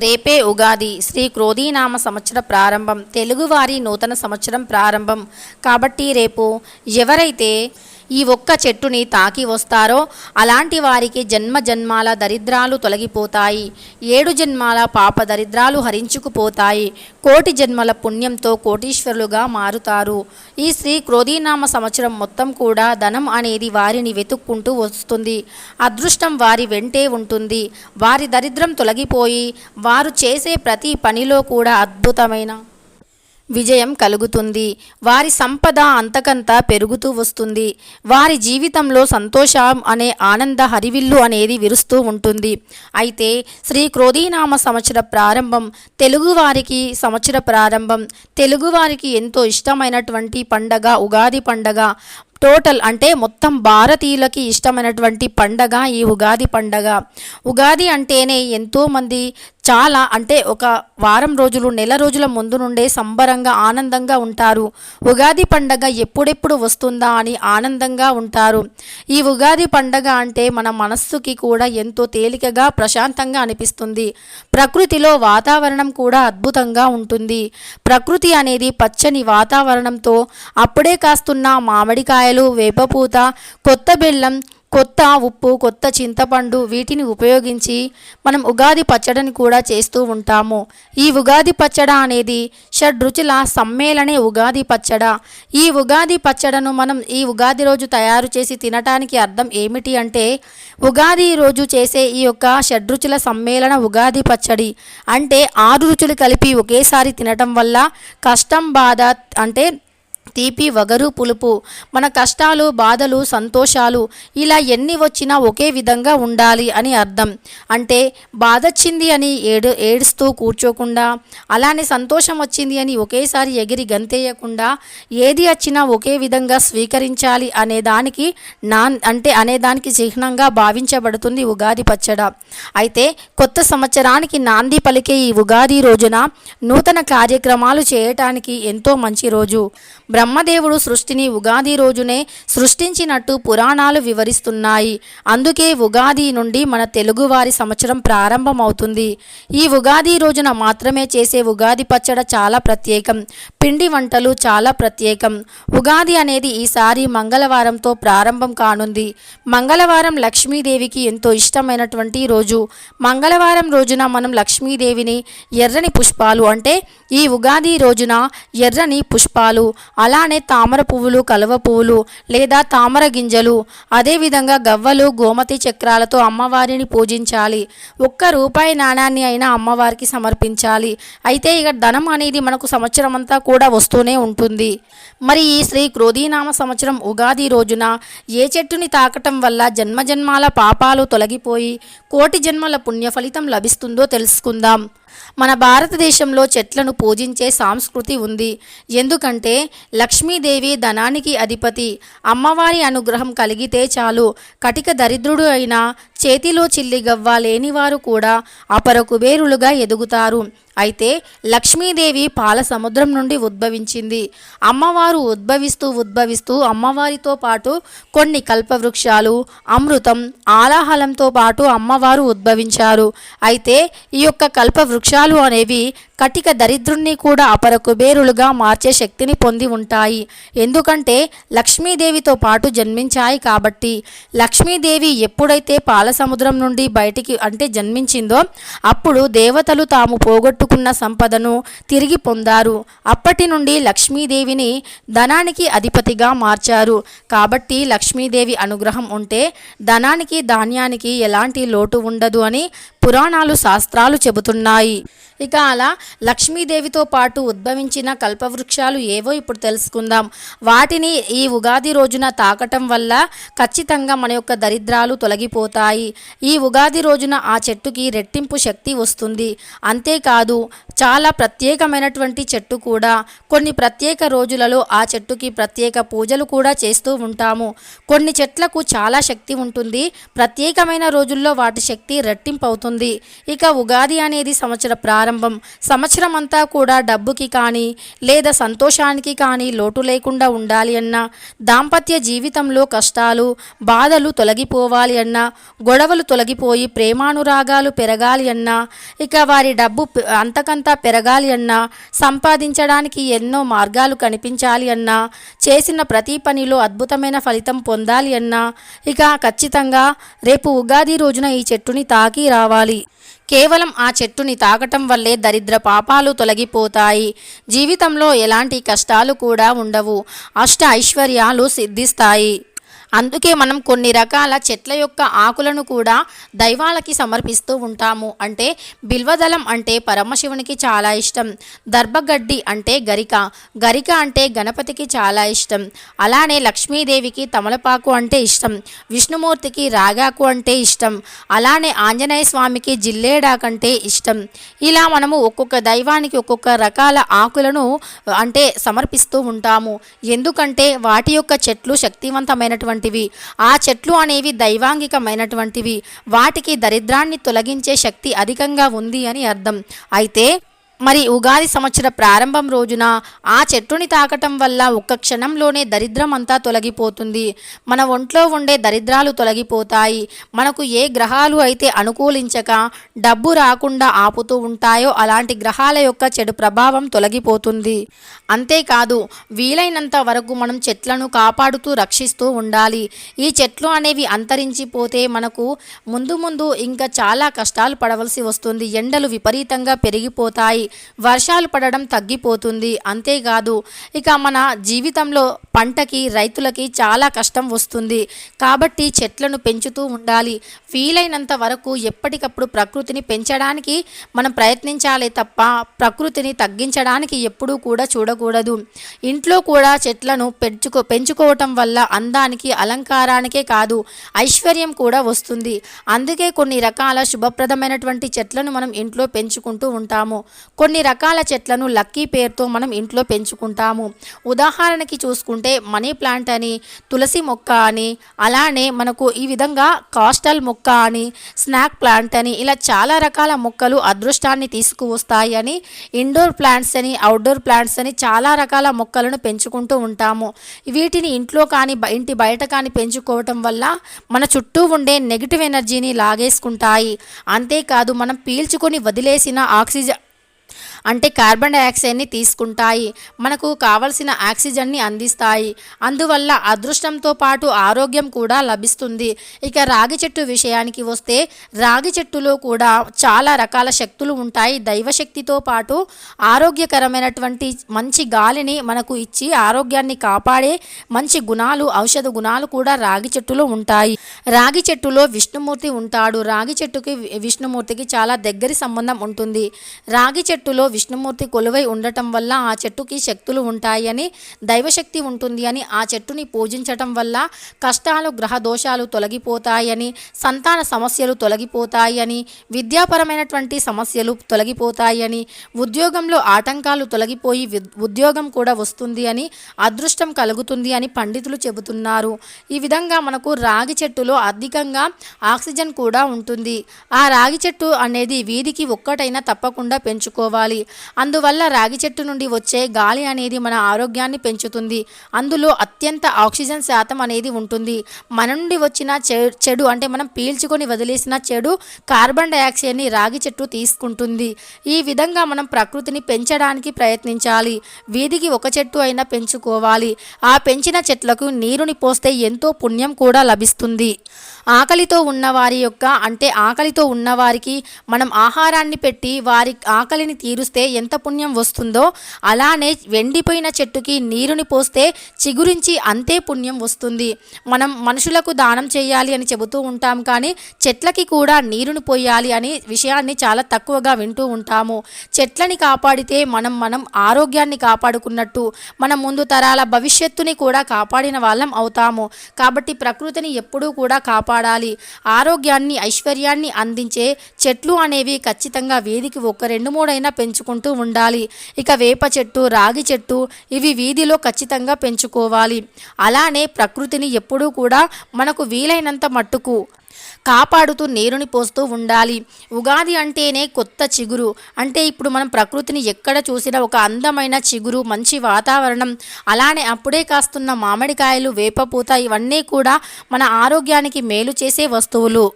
రేపే ఉగాది. శ్రీ క్రోధీనామ సంవత్సర ప్రారంభం. తెలుగువారి నూతన సంవత్సరం ప్రారంభం. కాబట్టి రేపు ఎవరైతే ఈ ఒక్క చెట్టుని తాకి వస్తారో అలాంటి వారికి జన్మ జన్మాల దరిద్రాలు తొలగిపోతాయి. ఏడు జన్మాల పాప దరిద్రాలు హరించుకుపోతాయి. కోటి జన్మల పుణ్యంతో కోటీశ్వరులుగా మారుతారు. ఈ శ్రీ క్రోధీనామ సంవత్సరం మొత్తం కూడా ధనం అనేది వారిని వెతుక్కుంటూ వస్తుంది. అదృష్టం వారి వెంటే ఉంటుంది. వారి దరిద్రం తొలగిపోయి వారు చేసే ప్రతి పనిలో కూడా అద్భుతమైన విజయం కలుగుతుంది. వారి సంపద అంతకంతా పెరుగుతూ వస్తుంది. వారి జీవితంలో సంతోషం అనే ఆనంద హరివిల్లు అనేది విరుస్తూ ఉంటుంది. అయితే శ్రీ క్రోధీనామ సంవత్సర ప్రారంభం తెలుగువారికి సంవత్సర ప్రారంభం తెలుగువారికి ఎంతో ఇష్టమైనటువంటి పండగ ఉగాది పండగ టోటల్ అంటే మొత్తం భారతీయులకి ఇష్టమైనటువంటి పండగ ఈ ఉగాది పండగ. ఉగాది అంటేనే ఎంతోమంది చాలా అంటే ఒక వారం రోజులు నెల రోజుల ముందు నుండే సంబరంగా ఆనందంగా ఉంటారు. ఉగాది పండగ ఎప్పుడెప్పుడు వస్తుందా అని ఆనందంగా ఉంటారు. ఈ ఉగాది పండగ అంటే మన మనస్సుకి కూడా ఎంతో తేలికగా ప్రశాంతంగా అనిపిస్తుంది. ప్రకృతిలో వాతావరణం కూడా అద్భుతంగా ఉంటుంది. ప్రకృతి అనేది పచ్చని వాతావరణంతో అప్పుడే కాస్తున్న మామిడికాయలు వేపపూత కొత్త బెల్లం కొత్త ఉప్పు కొత్త చింతపండు వీటిని ఉపయోగించి మనం ఉగాది పచ్చడిని కూడా చేస్తూ ఉంటాము. ఈ ఉగాది పచ్చడ అనేది షడ్రుచుల సమ్మేళనే ఉగాది పచ్చడ. ఈ ఉగాది పచ్చడను మనం ఈ ఉగాది రోజు తయారు చేసి తినటానికి అర్థం ఏమిటి అంటే ఉగాది రోజు చేసే ఈ యొక్క షడ్రుచుల సమ్మేళన ఉగాది పచ్చడి అంటే ఆరు రుచులు కలిపి ఒకేసారి తినటం వల్ల కష్టం బాధ అంటే తీపి వగరు పులుపు. మన కష్టాలు బాధలు సంతోషాలు ఇలా ఎన్ని వచ్చినా ఒకే విధంగా ఉండాలి అని అర్థం. అంటే బాధొచ్చింది అని ఏడు ఏడుస్తూ కూర్చోకుండా అలానే సంతోషం వచ్చింది అని ఒకేసారి ఎగిరి గంతేయకుండా ఏది వచ్చినా ఒకే విధంగా స్వీకరించాలి అనే దానికి నా అంటే అనే దానికి చిహ్నంగా భావించబడుతుంది ఉగాది పచ్చడ. అయితే కొత్త సంవత్సరానికి నాంది పలికే ఈ ఉగాది రోజున నూతన కార్యక్రమాలు చేయటానికి ఎంతో మంచి రోజు. బ్రహ్మదేవుడు సృష్టిని ఉగాది రోజునే సృష్టించినట్టు పురాణాలు వివరిస్తున్నాయి. అందుకే ఉగాది నుండి మన తెలుగువారి సంవత్సరం ప్రారంభమవుతుంది. ఈ ఉగాది రోజున మాత్రమే చేసే ఉగాది పచ్చడ చాలా ప్రత్యేకం. పిండి వంటలు చాలా ప్రత్యేకం. ఉగాది అనేది ఈసారి మంగళవారంతో ప్రారంభం కానుంది. మంగళవారం లక్ష్మీదేవికి ఎంతో ఇష్టమైనటువంటి రోజు. మంగళవారం రోజున మనం లక్ష్మీదేవిని ఎర్రని పుష్పాలు అంటే ఈ ఉగాది రోజున ఎర్రని పుష్పాలు అలానే తామర పువ్వులు కలువ పువ్వులు లేదా తామర గింజలు అదేవిధంగా గవ్వలు గోమతి చక్రాలతో అమ్మవారిని పూజించాలి. ఒక్క రూపాయి నాణాన్ని అయినా అమ్మవారికి సమర్పించాలి. అయితే ఇక ధనం అనేది మనకు సంవత్సరం అంతా కూడా వస్తూనే ఉంటుంది. మరి ఈ శ్రీ క్రోధీనామ సంవత్సరం ఉగాది రోజున ఏ చెట్టుని తాకటం వల్ల జన్మజన్మాల పాపాలు తొలగిపోయి కోటి జన్మల పుణ్య ఫలితం లభిస్తుందో తెలుసుకుందాం. మన భారతదేశంలో చెట్లను పూజించే సాంస్కృతి ఉంది. ఎందుకంటే లక్ష్మీదేవి ధనానికి అధిపతి. అమ్మవారి అనుగ్రహం కలిగితే చాలు. కటిక దరిద్రుడు అయినా చేతిలో చిల్లిగవ్వ లేనివారు కూడా అపర కుబేరులుగా ఎదుగుతారు. అయితే లక్ష్మీదేవి పాల సముద్రం నుండి ఉద్భవించింది. అమ్మవారు ఉద్భవిస్తూ ఉద్భవిస్తూ అమ్మవారితో పాటు కొన్ని కల్పవృక్షాలు అమృతం ఆలాహలంతో పాటు అమ్మవారు ఉద్భవించారు. అయితే ఈ యొక్క కల్పవృక్షాలు అనేవి కటిక దరిద్రుణ్ణి కూడా అపర కుబేరులుగా మార్చే శక్తిని పొంది ఉంటాయి. ఎందుకంటే లక్ష్మీదేవితో పాటు జన్మించాయి కాబట్టి లక్ష్మీదేవి ఎప్పుడైతే పాల సముద్రం నుండి బయటికి అంటే జన్మించిందో అప్పుడు దేవతలు తాము పోగొట్టు పోగొట్టుకున్న సంపదను తిరిగి పొందారు. అప్పటి నుండి లక్ష్మీదేవిని ధనానికి అధిపతిగా మార్చారు. కాబట్టి లక్ష్మీదేవి అనుగ్రహం ఉంటే ధనానికి ధాన్యానికి ఎలాంటి లోటు ఉండదు అని పురాణాలు శాస్త్రాలు చెబుతున్నాయి. ఇక అలా లక్ష్మీదేవితో పాటు ఉద్భవించిన కల్పవృక్షాలు ఏవో ఇప్పుడు తెలుసుకుందాం. వాటిని ఈ ఉగాది రోజున తాకటం వల్ల ఖచ్చితంగా మన యొక్క దరిద్రాలు తొలగిపోతాయి. ఈ ఉగాది రోజున ఆ చెట్టుకి రెట్టింపు శక్తి వస్తుంది. అంతేకాదు చాలా ప్రత్యేకమైనటువంటి చెట్టు కూడా. కొన్ని ప్రత్యేక రోజులలో ఆ చెట్టుకి ప్రత్యేక పూజలు కూడా చేస్తూ ఉంటాము. కొన్ని చెట్లకు చాలా శక్తి ఉంటుంది. ప్రత్యేకమైన రోజుల్లో వాటి శక్తి రెట్టింపు అవుతుంది ఇక ఉగాది అనేది సంవత్సర ప్రారంభం ప్రారంభం. సంవత్సరం అంతా కూడా డబ్బుకి కానీ లేదా సంతోషానికి కానీ లోటు లేకుండా ఉండాలి అన్నా దాంపత్య జీవితంలో కష్టాలు బాధలు తొలగిపోవాలి అన్నా గొడవలు తొలగిపోయి ప్రేమానురాగాలు పెరగాలి అన్నా ఇక వారి డబ్బు అంతకంతా పెరగాలి అన్నా సంపాదించడానికి ఎన్నో మార్గాలు కనిపించాలి అన్నా చేసిన ప్రతి పనిలో అద్భుతమైన ఫలితం పొందాలి అన్నా ఇక ఖచ్చితంగా రేపు ఉగాది రోజున ఈ చెట్టుని తాకి రావాలి. కేవలం ఆ చెట్టుని తాగటం వల్లే దరిద్ర పాపాలు తొలగిపోతాయి. జీవితంలో ఎలాంటి కష్టాలు కూడా ఉండవు. అష్ట ఐశ్వర్యాలు సిద్ధిస్తాయి. అందుకే మనం కొన్ని రకాల చెట్ల యొక్క ఆకులను కూడా దైవాలకి సమర్పిస్తూ ఉంటాము. అంటే బిల్వదళం అంటే పరమశివునికి చాలా ఇష్టం. దర్భగడ్డి అంటే గరిక. గరిక అంటే గణపతికి చాలా ఇష్టం. అలానే లక్ష్మీదేవికి తమలపాకు అంటే ఇష్టం. విష్ణుమూర్తికి రాగాకు అంటే ఇష్టం. అలానే ఆంజనేయ స్వామికి జిల్లేడాకంటే ఇష్టం. ఇలా మనము ఒక్కొక్క దైవానికి ఒక్కొక్క రకాల ఆకులను అంటే సమర్పిస్తూ ఉంటాము. ఎందుకంటే వాటి యొక్క చెట్లు శక్తివంతమైనటువంటి శక్తివంతమైనటువంటివి ఆ చెట్లు అనేవి దైవాంగికమైనటువంటివి. వాటికి దరిద్రాన్ని తొలగించే శక్తి అధికంగా ఉంది అని అర్థం. అయితే మరి ఉగాది సంవత్సర ప్రారంభం రోజున ఆ చెట్టుని తాకటం వల్ల ఒక్క క్షణంలోనే దరిద్రం అంతా తొలగిపోతుంది. మన ఒంట్లో ఉండే దరిద్రాలు తొలగిపోతాయి. మనకు ఏ గ్రహాలు అయితే అనుకూలించక డబ్బు రాకుండా ఆపుతూ ఉంటాయో అలాంటి గ్రహాల యొక్క చెడు ప్రభావం తొలగిపోతుంది. అంతేకాదు వీలైనంత వరకు మనం చెట్లను కాపాడుతూ రక్షిస్తూ ఉండాలి. ఈ చెట్లు అనేవి అంతరించిపోతే మనకు ముందు ముందు ఇంకా చాలా కష్టాలు పడవలసి వస్తుంది. ఎండలు విపరీతంగా పెరిగిపోతాయి. వర్షాలు పడడం తగ్గిపోతుంది. అంతేకాదు ఇక మన జీవితంలో పంటకి రైతులకి చాలా కష్టం వస్తుంది. కాబట్టి చెట్లను పెంచుతూ ఉండాలి. వీలైనంత వరకు ఎప్పటికప్పుడు ప్రకృతిని పెంచడానికి మనం ప్రయత్నించాలి తప్ప ప్రకృతిని తగ్గించడానికి ఎప్పుడూ కూడా చూడకూడదు. ఇంట్లో కూడా చెట్లను పెంచుకో పెంచుకోవటం వల్ల అందానికి అలంకారానికే కాదు ఐశ్వర్యం కూడా వస్తుంది. అందుకే కొన్ని రకాల శుభప్రదమైనటువంటి చెట్లను మనం ఇంట్లో పెంచుకుంటూ ఉంటాము. కొన్ని రకాల చెట్లను లక్కీ పేరుతో మనం ఇంట్లో పెంచుకుంటాము. ఉదాహరణకి చూసుకుంటే మనీ ప్లాంట్ అని తులసి మొక్క అని అలానే మనకు ఈ విధంగా కాస్టల్ మొక్క అని స్నాక్ ప్లాంట్ అని ఇలా చాలా రకాల మొక్కలు అదృష్టాన్ని తీసుకువస్తాయి అని ఇండోర్ ప్లాంట్స్ అని అవుట్డోర్ ప్లాంట్స్ అని చాలా రకాల మొక్కలను పెంచుకుంటూ ఉంటాము. వీటిని ఇంట్లో కానీ ఇంటి బయట కానీ పెంచుకోవటం వల్ల మన చుట్టూ ఉండే నెగిటివ్ ఎనర్జీని లాగేసుకుంటాయి. అంతేకాదు మనం పీల్చుకొని వదిలేసిన ఆక్సిజన్ అంటే కార్బన్ డైఆక్సైడ్ని తీసుకుంటాయి మనకు కావలసిన ఆక్సిజన్ని అందిస్తాయి. అందువల్ల అదృష్టంతో పాటు ఆరోగ్యం కూడా లభిస్తుంది. ఇక రాగి చెట్టు విషయానికి వస్తే రాగి చెట్టులో కూడా చాలా రకాల శక్తులు ఉంటాయి. దైవశక్తితో పాటు ఆరోగ్యకరమైనటువంటి మంచి గాలిని మనకు ఇచ్చి ఆరోగ్యాన్ని కాపాడే మంచి గుణాలు ఔషధ గుణాలు కూడా రాగి చెట్టులో ఉంటాయి. రాగి చెట్టులో విష్ణుమూర్తి ఉంటాడు. రాగి చెట్టుకి విష్ణుమూర్తికి చాలా దగ్గరి సంబంధం ఉంటుంది. రాగి చెట్టులో విష్ణుమూర్తి కొలువై ఉండటం వల్ల ఆ చెట్టుకి శక్తులు ఉంటాయని దైవశక్తి ఉంటుంది అని ఆ చెట్టుని పూజించటం వల్ల కష్టాలు గ్రహ దోషాలు తొలగిపోతాయని సంతాన సమస్యలు తొలగిపోతాయని విద్యాపరమైనటువంటి సమస్యలు తొలగిపోతాయని ఉద్యోగంలో ఆటంకాలు తొలగిపోయి ఉద్యోగం కూడా వస్తుంది అని అదృష్టం కలుగుతుంది అని పండితులు చెబుతున్నారు. ఈ విధంగా మనకు రాగి చెట్టులో అధికంగా ఆక్సిజన్ కూడా ఉంటుంది. ఆ రాగి చెట్టు అనేది వీధికి ఒక్కటైనా తప్పకుండా పెంచుకోవాలి. అందువల్ల రాగి చెట్టు నుండి వచ్చే గాలి అనేది మన ఆరోగ్యాన్ని పెంచుతుంది. అందులో అత్యంత ఆక్సిజన్ శాతం అనేది ఉంటుంది. మన నుండి వచ్చిన చె- చెడు అంటే మనం పీల్చుకొని వదిలేసిన చెడు కార్బన్ డైఆక్సైడ్ని రాగి చెట్టు తీసుకుంటుంది. ఈ విధంగా మనం ప్రకృతిని పెంచడానికి ప్రయత్నించాలి. వీధికి ఒక చెట్టు అయినా పెంచుకోవాలి. ఆ పెంచిన చెట్లకు నీరుని పోస్తే ఎంతో పుణ్యం కూడా లభిస్తుంది. ఆకలితో ఉన్నవారి యొక్క అంటే ఆకలితో ఉన్నవారికి మనం ఆహారాన్ని పెట్టి వారి ఆకలిని తీరుస్తే ఎంత పుణ్యం వస్తుందో అలానే వెండిపోయిన చెట్టుకి నీరుని పోస్తే చిగురించి అంతే పుణ్యం వస్తుంది. మనం మనుషులకు దానం చేయాలి అని చెబుతూ ఉంటాం కానీ చెట్లకి కూడా నీరుని పోయాలి అనే విషయాన్ని చాలా తక్కువగా వింటూ ఉంటాము. చెట్లని కాపాడితే మనం మనం ఆరోగ్యాన్ని కాపాడుకున్నట్టు మన ముందు తరాల భవిష్యత్తుని కూడా కాపాడిన వాళ్ళం అవుతాము. కాబట్టి ప్రకృతిని ఎప్పుడూ కూడా కాపా కాపాడాలి. ఆరోగ్యాన్ని ఐశ్వర్యాన్ని అందించే చెట్లు అనేవి ఖచ్చితంగా వీధికి ఒక రెండు మూడైనా పెంచుకుంటూ ఉండాలి. ఇక వేప చెట్టు రాగి చెట్టు ఇవి వీధిలో ఖచ్చితంగా పెంచుకోవాలి. అలానే ప్రకృతిని ఎప్పుడూ కూడా మనకు వీలైనంత మట్టుకు కాపాడుతూ నీరుని పోస్తూ ఉండాలి. ఉగాది అంటేనే కొత్త చిగురు. అంటే ఇప్పుడు మనం ప్రకృతిని ఎక్కడ చూసినా ఒక అందమైన చిగురు మంచి వాతావరణం. అలానే అప్పుడే కాస్తున్న మామిడికాయలు వేపపూత ఇవన్నీ కూడా మన ఆరోగ్యానికి మేలు చేసే వస్తువులు.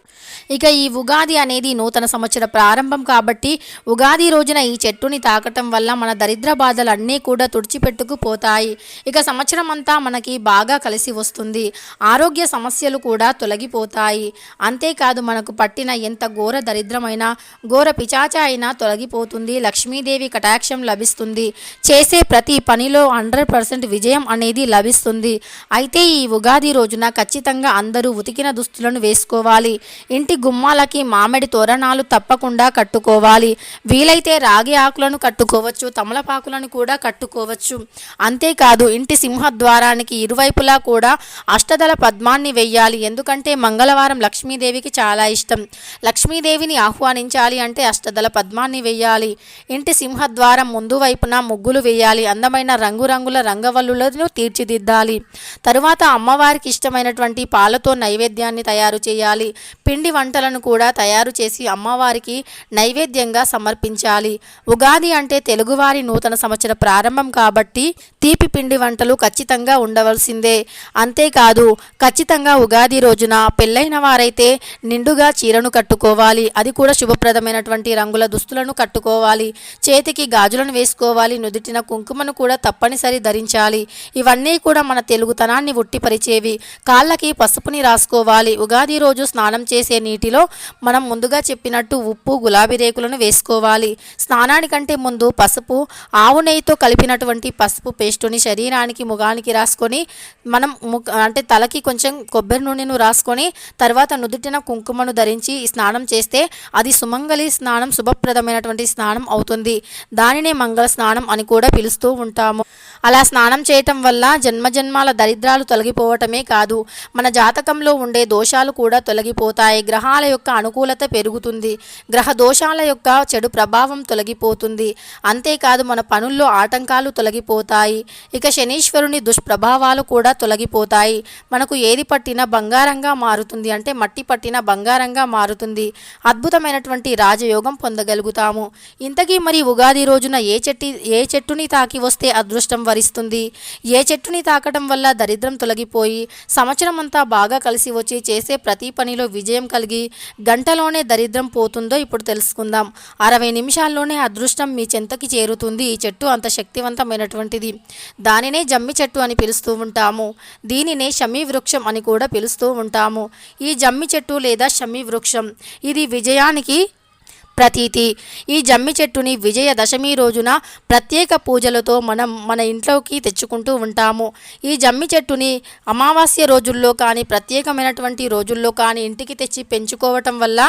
ఇక ఈ ఉగాది అనేది నూతన సంవత్సర ప్రారంభం కాబట్టి ఉగాది రోజున ఈ చెట్టుని తాకటం వల్ల మన దరిద్ర బాధలు అన్నీ కూడా తుడిచిపెట్టుకుపోతాయి. ఇక సంవత్సరం అంతా మనకి బాగా కలిసి వస్తుంది. ఆరోగ్య సమస్యలు కూడా తొలగిపోతాయి. అంతేకాదు మనకు పట్టిన ఎంత ఘోర దరిద్రమైనా ఘోర పిచాచ అయినా తొలగిపోతుంది లక్ష్మీదేవి కటాక్షం లభిస్తుంది. చేసే ప్రతి పనిలో హండ్రెడ్ పర్సెంట్ విజయం అనేది లభిస్తుంది. అయితే ఈ ఉగాది రోజున ఖచ్చితంగా అందరూ ఉతికిన దుస్తులను వేసుకోవాలి. ఇంటి గుమ్మాలకి మామిడి తోరణాలు తప్పకుండా కట్టుకోవాలి. వీలైతే రాగి ఆకులను కట్టుకోవచ్చు తమలపాకులను కూడా కట్టుకోవచ్చు. అంతేకాదు ఇంటి సింహద్వారానికి ఇరువైపులా కూడా అష్టదల పద్మాన్ని వెయ్యాలి ఎందుకంటే మంగళవారం లక్ష్మీదేవికి చాలా ఇష్టం. లక్ష్మీదేవిని ఆహ్వానించాలి అంటే అష్టదల పద్మాన్ని వెయ్యాలి. ఇంటి సింహద్వారం ముందు వైపున ముగ్గులు వేయాలి అందమైన రంగురంగుల రంగవల్లులను తీర్చిదిద్దాలి. తరువాత అమ్మవారికి ఇష్టమైనటువంటి పాలతో నైవేద్యాన్ని తయారు చేయాలి. పిండి వంటలను కూడా తయారు చేసి అమ్మవారికి నైవేద్యంగా సమర్పించాలి. ఉగాది అంటే తెలుగువారి నూతన సంవత్సర ప్రారంభం కాబట్టి తీపి పిండి వంటలు ఖచ్చితంగా ఉండవలసిందే. అంతేకాదు ఖచ్చితంగా ఉగాది రోజున పెళ్ళైన ఉన్నవారైతే నిండుగా చీరను కట్టుకోవాలి అది కూడా శుభప్రదమైనటువంటి రంగుల దుస్తులను కట్టుకోవాలి చేతికి గాజులను వేసుకోవాలి నుదుటిన కుంకుమను కూడా తప్పనిసరి ధరించాలి. ఇవన్నీ కూడా మన తెలుగుతనాన్ని ఉట్టిపరిచేవి కాళ్ళకి పసుపుని రాసుకోవాలి. ఉగాది రోజు స్నానం చేసే నీటిలో మనం ముందుగా చెప్పినట్టు ఉప్పు గులాబీ రేకులను వేసుకోవాలి. స్నానానికంటే ముందు పసుపు ఆవు నెయ్యితో కలిపినటువంటి పసుపు పేస్టుని శరీరానికి ముఖానికి రాసుకొని మనం ముఖ అంటే తలకి కొంచెం కొబ్బరి నూనెను రాసుకొని తర్వాత నుదుటిన కుంకుమను ధరించి స్నానం చేస్తే అది సుమంగళి స్నానం శుభప్రదమైనటువంటి స్నానం అవుతుంది. దానినే మంగళ స్నానం అని కూడా పిలుస్తూ ఉంటాము. అలా స్నానం చేయటం వల్ల జన్మజన్మాల దరిద్రాలు తొలగిపోవటమే కాదు మన జాతకంలో ఉండే దోషాలు కూడా తొలగిపోతాయి. గ్రహాల యొక్క అనుకూలత పెరుగుతుంది. గ్రహ దోషాల యొక్క చెడు ప్రభావం తొలగిపోతుంది. అంతేకాదు మన పనుల్లో ఆటంకాలు తొలగిపోతాయి. ఇక శనీశ్వరుని దుష్ప్రభావాలు కూడా తొలగిపోతాయి. మనకు ఏది పట్టినా బంగారంగా మారుతుంది. అంటే మట్టి పట్టిన బంగారంగా మారుతుంది. అద్భుతమైనటువంటి రాజయోగం పొందగలుగుతాము. ఇంతకీ మరి ఉగాది రోజున ఏ చెట్టి ఏ చెట్టుని తాకి వస్తే అదృష్టం వరిస్తుంది? ఏ చెట్టుని తాకడం వల్ల దరిద్రం తొలగిపోయి సంవత్సరం అంతా బాగా కలిసి వచ్చి చేసే ప్రతి పనిలో విజయం కలిగి గంటలోనే దరిద్రం పోతుందో ఇప్పుడు తెలుసుకుందాం. అరవై నిమిషాల్లోనే అదృష్టం మీ చెంతకి చేరుతుంది. ఈ చెట్టు అంత శక్తివంతమైనటువంటిది. దానినే జమ్మి చెట్టు అని పిలుస్తూ ఉంటాము. దీనినే షమీ వృక్షం అని కూడా పిలుస్తూ ఉంటాము. ఈ జమ్మి చెట్టు లేదా షమ్మి వృక్షం. ఇది విజయానికి ప్రతీతి. ఈ జమ్మి చెట్టుని విజయ దశమి రోజున ప్రత్యేక పూజలతో మనం మన ఇంట్లోకి తెచ్చుకుంటూ ఉంటాము. ఈ జమ్మి చెట్టుని అమావాస్య రోజుల్లో కానీ ప్రత్యేకమైనటువంటి రోజుల్లో కానీ ఇంటికి తెచ్చి పెంచుకోవటం వల్ల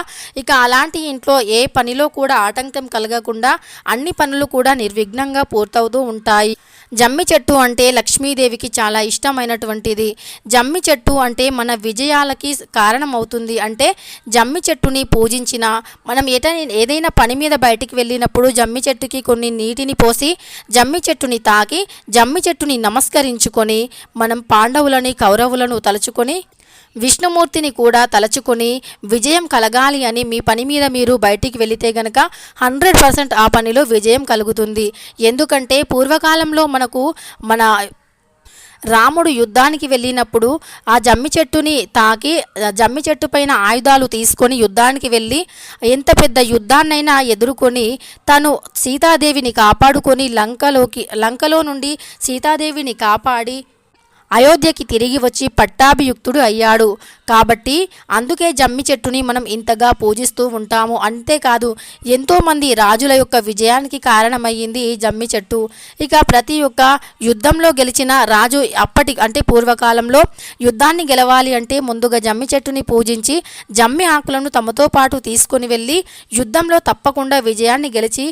ఇక అలాంటి ఇంట్లో ఏ పనిలో కూడా ఆటంకం కలగకుండా అన్ని పనులు కూడా నిర్విఘ్నంగా పూర్తవుతూ ఉంటాయి. జమ్మి చెట్టు అంటే లక్ష్మీదేవికి చాలా ఇష్టమైనటువంటిది. జమ్మి చెట్టు అంటే మన విజయాలకి కారణమవుతుంది అంటే జమ్మి చెట్టుని పూజించిన మనం ఎట ఏదైనా పని మీద బయటికి వెళ్ళినప్పుడు జమ్మి చెట్టుకి కొన్ని నీటిని పోసి జమ్మి చెట్టుని తాకి జమ్మి చెట్టుని నమస్కరించుకొని మనం పాండవులని కౌరవులను తలుచుకొని విష్ణుమూర్తిని కూడా తలచుకొని విజయం కలగాలి అని మీ పని మీద మీరు బయటికి వెళితే గనక హండ్రెడ్ పర్సెంట్ ఆ పనిలో విజయం కలుగుతుంది. ఎందుకంటే పూర్వకాలంలో మనకు మన రాముడు యుద్ధానికి వెళ్ళినప్పుడు ఆ జమ్మి చెట్టుని తాకి జమ్మి చెట్టు పైన ఆయుధాలు తీసుకొని యుద్ధానికి వెళ్ళి ఎంత పెద్ద యుద్ధాన్నైనా ఎదుర్కొని తను సీతాదేవిని కాపాడుకొని లంకలోకి లంకలో నుండి సీతాదేవిని కాపాడి అయోధ్యకి తిరిగి వచ్చి పట్టాభియుక్తుడు అయ్యాడు. కాబట్టి అందుకే జమ్మి చెట్టుని మనం ఇంతగా పూజిస్తూ ఉంటాము. అంతేకాదు ఎంతోమంది రాజుల యొక్క విజయానికి కారణమయ్యింది ఈ జమ్మి చెట్టు. ఇక ప్రతి ఒక్క యుద్ధంలో గెలిచిన రాజు అప్పటి అంటే పూర్వకాలంలో యుద్ధాన్ని గెలవాలి అంటే ముందుగా జమ్మి చెట్టుని పూజించి జమ్మి ఆకులను తమతో పాటు తీసుకొని వెళ్ళి యుద్ధంలో తప్పకుండా విజయాన్ని గెలిచి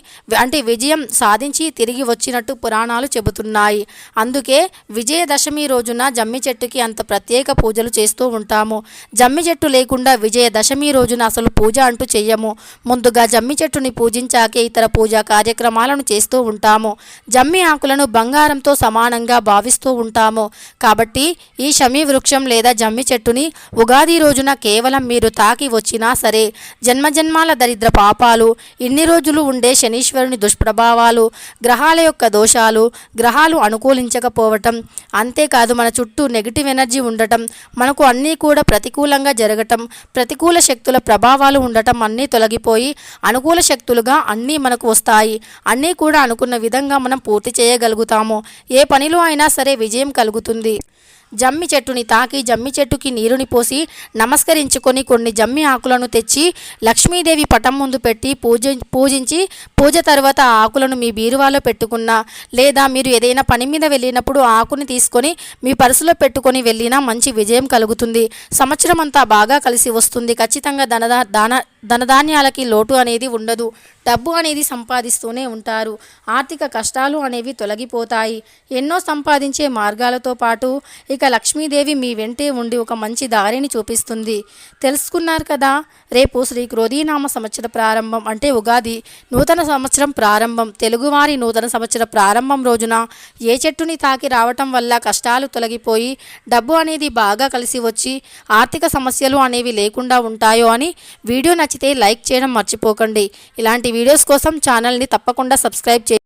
అంటే విజయం సాధించి తిరిగి వచ్చినట్టు పురాణాలు చెబుతున్నాయి. అందుకే విజయదశమి రోజున జమ్మి చెట్టుకి అంత ప్రత్యేక పూజలు చేస్తూ ఉంటాము. జమ్మి చెట్టు లేకుండా విజయదశమి రోజున అసలు పూజ అంటూ చెయ్యము. ముందుగా జమ్మి చెట్టుని పూజించాకే ఇతర పూజా కార్యక్రమాలను చేస్తూ ఉంటాము. జమ్మి ఆకులను బంగారంతో సమానంగా భావిస్తూ ఉంటాము. కాబట్టి ఈ షమి వృక్షం లేదా జమ్మి చెట్టుని ఉగాది రోజున కేవలం మీరు తాకి వచ్చినా సరే జన్మజన్మాల దరిద్ర పాపాలు ఇన్ని రోజులు ఉండే శనీశ్వరుని దుష్ప్రభావాలు గ్రహాల యొక్క దోషాలు గ్రహాలు అనుకూలించకపోవటం అంతేకాదు మన చుట్టూ నెగిటివ్ ఎనర్జీ ఉండటం మనకు అన్నీ కూడా ప్రతికూలంగా జరగటం ప్రతికూల శక్తుల ప్రభావాలు ఉండటం అన్నీ తొలగిపోయి అనుకూల శక్తులుగా అన్నీ మనకు వస్తాయి. అన్నీ కూడా అనుకున్న విధంగా మనం పూర్తి చేయగలుగుతాము. ఏ పనిలో అయినా సరే విజయం కలుగుతుంది. జమ్మి చెట్టుని తాకి జమ్మి చెట్టుకి నీరుని పోసి నమస్కరించుకొని కొన్ని జమ్మి ఆకులను తెచ్చి లక్ష్మీదేవి పటం ముందు పెట్టి పూజ పూజించి పూజ తర్వాత ఆ ఆకులను మీ బీరువాలో పెట్టుకున్నా. లేదా మీరు ఏదైనా పని మీద వెళ్ళినప్పుడు ఆకుని తీసుకొని మీ పర్సులో పెట్టుకొని వెళ్ళినా మంచి విజయం కలుగుతుంది. సంవత్సరం అంతా బాగా కలిసి వస్తుంది. ఖచ్చితంగా ధన దాన ధనధాన్యాలకి లోటు అనేది ఉండదు. డబ్బు అనేది సంపాదిస్తూనే ఉంటారు. ఆర్థిక కష్టాలు అనేవి తొలగిపోతాయి. ఎన్నో సంపాదించే మార్గాలతో పాటు ఇక లక్ష్మీదేవి మీ వెంటే ఉండి ఒక మంచి దారిని చూపిస్తుంది. తెలుసుకున్నారు కదా? రేపు శ్రీ క్రోధీనామ సంవత్సర ప్రారంభం అంటే ఉగాది. నూతన సంవత్సరం ప్రారంభం. తెలుగువారి నూతన సంవత్సర ప్రారంభం రోజున ఏ చెట్టుని తాకి రావటం వల్ల కష్టాలు తొలగిపోయి డబ్బు అనేది బాగా కలిసి వచ్చి ఆర్థిక సమస్యలు అనేవి లేకుండా ఉంటాయో అని వీడియో నచ్చితే లైక్ చేయడం మర్చిపోకండి. ఇలాంటి వీడియోస్ కోసం ఛానల్ని తప్పకుండా సబ్స్క్రైబ్ చేయండి.